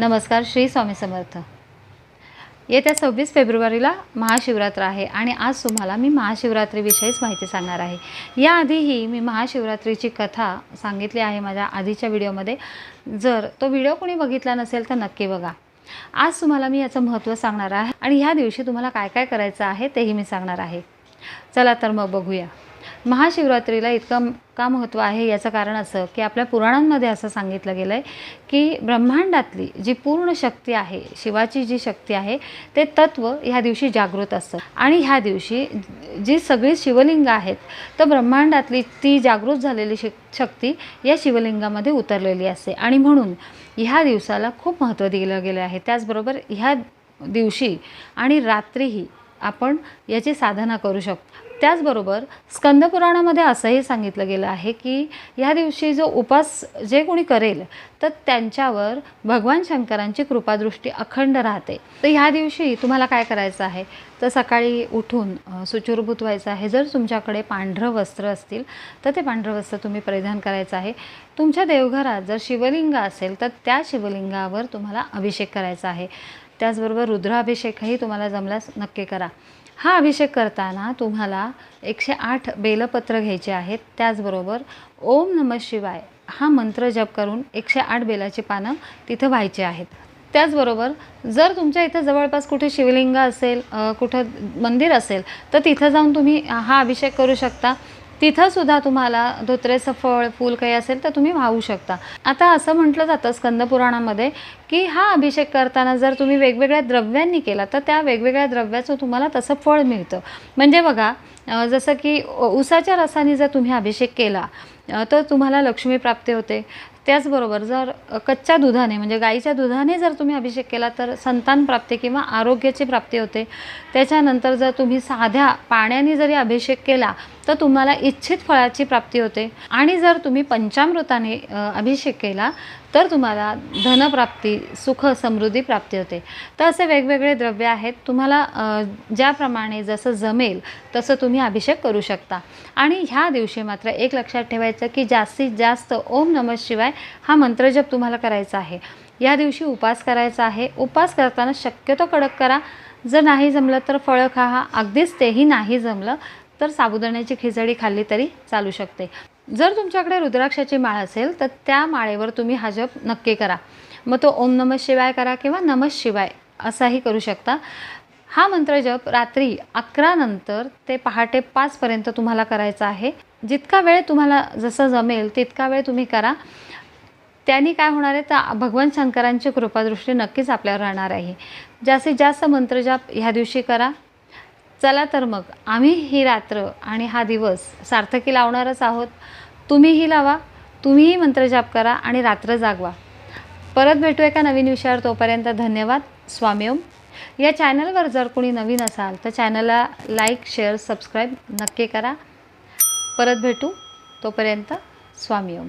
नमस्कार श्री स्वामी समर्थ. येत्या सव्वीस फेब्रुवारीला महाशिवरात्र आहे आणि आज तुम्हाला मी महाशिवरात्रीविषयीच माहिती सांगणार आहे. याआधीही मी महाशिवरात्रीची कथा सांगितली आहे माझ्या आधीच्या व्हिडिओमध्ये. जर तो व्हिडिओ कोणी बघितला नसेल तर नक्की बघा. आज तुम्हाला मी याचं महत्त्व सांगणार आहे आणि ह्या दिवशी तुम्हाला काय काय करायचं आहे तेही मी सांगणार आहे. चला तर मग बघूया. महाशिवरात्रीला इतकं का महत्त्व आहे याचं कारण असं की आपल्या पुराणांमध्ये असं सांगितलं गेलं आहे की ब्रह्मांडातली जी पूर्ण शक्ती आहे शिवाची जी शक्ती आहे ते तत्त्व ह्या दिवशी जागृत असतं. आणि ह्या दिवशी जी सगळी शिवलिंग आहेत तर ब्रह्मांडातली ती जागृत झालेली शक शक्ती या शिवलिंगामध्ये उतरलेली असते. आणि म्हणून ह्या दिवसाला खूप महत्त्व दिलं गेलं आहे. त्याचबरोबर ह्या दिवशी आणि रात्रीही आपण याची साधना करू शकतो. त्याचबरोबर स्कंदपुराणामध्ये असंही सांगितलं गेलं आहे की ह्या दिवशी जो उपास जे कोणी करेल तर त्यांच्यावर भगवान शंकरांची कृपादृष्टी अखंड राहते. तर ह्या दिवशी तुम्हाला काय करायचं आहे? तर सकाळी उठून अ, सुचूरभूत व्हायचं आहे. जर तुमच्याकडे पांढरं वस्त्र असतील तर ते पांढरं वस्त्र तुम्ही परिधान करायचं आहे. तुमच्या देवघरात जर शिवलिंग असेल तर त्या शिवलिंगावर तुम्हाला अभिषेक करायचा आहे. त्याचबरोबर रुद्राभिषेकही तुम्हाला जमल्यास नक्की करा. हा अभिषेक करताना तुम्हाला एकशे आठ बेलपत्र घ्यायचे आहेत. त्याचबरोबर ओम नम शिवाय हा मंत्र जप करून एकशे आठ बेलाची पानं तिथं व्हायची आहेत. त्याचबरोबर जर तुमच्या इथं जवळपास कुठे शिवलिंग असेल कुठं मंदिर असेल तर तिथं जाऊन तुम्ही हा अभिषेक करू शकता. तिथंसुद्धा तुम्हाला धोत्रेचं फळ फूल काही असेल तर तुम्ही वाहू शकता. आता असं म्हटलं जातं स्कंदपुराणामध्ये की हा अभिषेक करताना जर तुम्ही वेगवेगळ्या द्रव्यांनी केला तर त्या वेगवेगळ्या द्रव्याचं तुम्हाला तसं फळ मिळतं. म्हणजे बघा जसं की उसाच्या रसाने जर तुम्ही अभिषेक केला तर तुम्हाला लक्ष्मी प्राप्ती होते. त्याचबरोबर जर कच्च्या दुधाने म्हणजे गाईच्या दुधाने जर तुम्ही अभिषेक केला तर संतान प्राप्ती किंवा आरोग्याची प्राप्ती होते. त्याच्यानंतर जर तुम्ही साध्या पाण्याने जरी अभिषेक केला तर तुम्हाला इच्छित फळाची प्राप्ती होते. आणि जर तुम्ही पंचामृताने अभिषेक केला तर तुम्हाला धनप्राप्ती सुख समृद्धी प्राप्ती होते. तर असे वेगवेगळे द्रव्य आहेत. तुम्हाला ज्याप्रमाणे जसं जमेल तसं तुम्ही अभिषेक करू शकता. आणि ह्या दिवशी मात्र एक लक्षात ठेवायचं की जास्तीत जास्त ओम नमः शिवाय हा मंत्रजप तुम्हाला करायचा आहे. या दिवशी उपास करायचा आहे. उपास करताना शक्यतो कडक करा. जर नाही जमलं तर फळं खा. हा अगदीच तेही नाही जमलं तर साबुदाण्याची खिचडी खाल्ली तरी चालू शकते. जर तुमच्याकडे रुद्राक्षाची माळ असेल तर त्या माळेवर तुम्ही हा जप नक्की करा. मग तो ओम नमः शिवाय करा किंवा नमः शिवाय असाही करू शकता. हा मंत्र जप रात्री अकरा नंतर ते पहाटे पाचपर्यंत तुम्हाला करायचा आहे. जितका वेळ तुम्हाला जसं जमेल तितका वेळ तुम्ही करा. त्यांनी काय होणार आहे तर भगवान शंकरांची कृपादृष्टी नक्कीच आपल्यावर राहणार आहे. जास्तीत जास्त मंत्रजाप ह्या दिवशी करा. चला तर मग आम्ही ही रात्र आणि हा दिवस सार्थकी लावणारच आहोत. तुम्हीही लावा तुम्हीही मंत्रजाप करा आणि रात्र जागवा. परत भेटू एका नवीन विषयावर. तोपर्यंत धन्यवाद. स्वामी ओम या चॅनलवर जर कोणी नवीन असाल तर चॅनलला लाईक शेअर सबस्क्राईब नक्की करा. परत भेटू. तोपर्यंत स्वामी ओम